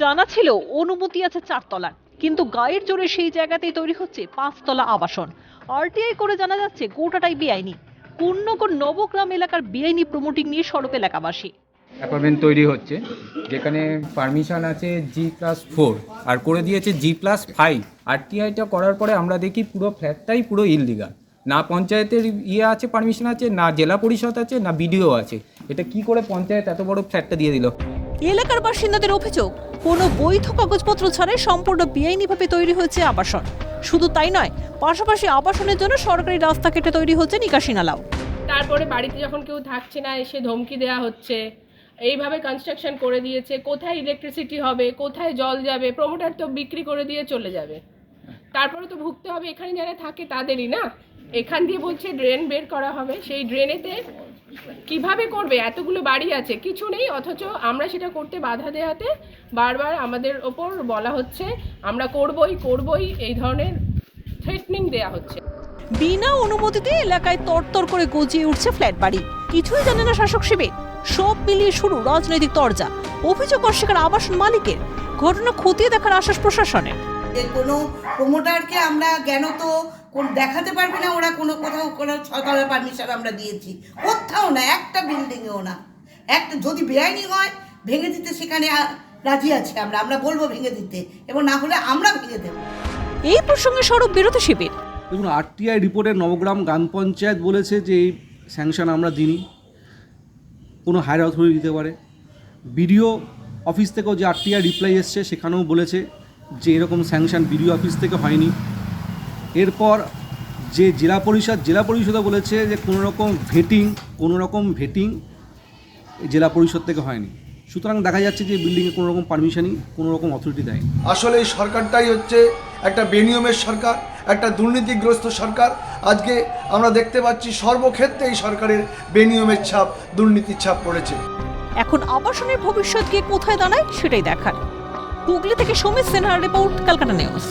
জানা ছিল অনুমতি আছে চারতলার, কিন্তু গায়ের জোরে সেই জায়গাতেই তৈরি হচ্ছে পাঁচতলা আবাসন। আরটিআই করে জানা যাচ্ছে গোটাটাই বেআইনি। কুন্নগর নবগ্রাম এলাকার বেআইনি প্রমোটিং নিয়ে সরব এলাকাবাসী। অ্যাপার্টমেন্ট তৈরি হচ্ছে, যেখানে পারমিশন আছে জি প্লাস ফোর আর করে দিয়েছে জি প্লাস ফাইভ আরটিআইটা করার পরে আমরা দেখি পুরো ফ্ল্যাটটাই পুরো ইললিগাল না পঞ্চায়েতের ইয়ে আছে পারমিশন আছে, না জেলা পরিষদ আছে, না বিডিও আছে। এটা কি করে পঞ্চায়েত এত বড় ফ্ল্যাটটা দিয়ে দিল? এলাকার বাসিন্দাদের অভিযোগ, কোনো বৈধ কাগজপত্র ছাড়াই সম্পূর্ণ বেআইনিভাবে তৈরি হয়েছে আবাসন। শুধু তাই নয়, পাশাপাশি আবাসনের জন্য সরকারি রাস্তা কেটে তৈরি হচ্ছে নিকাশি নালাও। তারপরে বাড়িতে যখন কেউ থাকছে না, এসে ধমকি দেওয়া হচ্ছে। এইভাবে কনস্ট্রাকশন করে দিয়েছে, কোথায় ইলেকট্রিসিটি হবে, কোথায় জল যাবে প্রমোটার তো বিক্রি করে দিয়ে চলে যাবে। তারপরে তো ভুগতে হবে, এখানে যারা থাকে তাদেরই না? এখান দিয়ে বলছে ড্রেন বের করা হবে, সেই ড্রেনেতে কীভাবে করবে? এতগুলো বাড়ি আছে। কিছু নেই অথচ আমরা সেটা করতে বাধা দেওয়াতে বারবার আমাদের ওপর বলা হচ্ছে আমরা করবই করবই এই ধরনের থ্রেটনিং দেওয়া হচ্ছে। বিনা অনুমতিতে এলাকায় তরতর করে গজিয়ে উঠছে ফ্ল্যাট বাড়ি। কিছুই জানে না শাসক শিবির। সব মিলিয়ে শুরু রাজনৈতিক তরজা। অভিযোগ অস্বীকার আবাসন মালিকের। ঘটনা খতিয়ে দেখার আশ্বাস প্রশাসনের। যে কোনো প্রমোটারকে আমরা জ্ঞান তো কোন- দেখাতে পারবে না ওরা কোনো কোথাও কোনো সরকারের পারমিশন আমরা দিয়েছি। কোথাও না একটা বিল্ডিংয়েও না। একটা যদি বেআইনি হয় ভেঙে দিতে সেখানে রাজি আছে আমরা আমরা বলব ভেঙে দিতে এবং না হলে আমরা ভেঙে দেবো। এই প্রসঙ্গে সরব বিরোধী শিবির। দেখুন আরটিআই রিপোর্টে নবগ্রাম গ্রাম পঞ্চায়েত বলেছে যে এই স্যাংশন আমরা দিনই কোনো হায়ার অথরিটি দিতে পারে। বিডিও অফিস থেকেও যে আরটিআই রিপ্লাই এসছে সেখানেও বলেছে যে এরকম স্যাংশন বিডিও অফিস থেকে হয়নি। এরপর যে জেলা পরিষদ জেলা পরিষদও বলেছে যে কোনো রকম ভেটিং কোনো রকম ভেটিং জেলা পরিষদ থেকে হয়নি। সুতরাং দেখা যাচ্ছে যে বিল্ডিংয়ে কোনো রকম পারমিশনই কোনো রকম অথরিটি দেয়নি। আসলে এই সরকারটাই হচ্ছে একটা বেনিয়মের সরকার একটা দুর্নীতিগ্রস্ত সরকার। আজকে আমরা দেখতে পাচ্ছি সর্বক্ষেত্রে এই সরকারের বেনিয়মের ছাপ দুর্নীতির ছাপ পড়েছে। এখন আবাসনের ভবিষ্যৎ গিয়ে কোথায় দাঁড়ায় সেটাই দেখার। হুগলি থেকে সমিত সিনহার রিপোর্ট ক্যালকাটা নিউজ।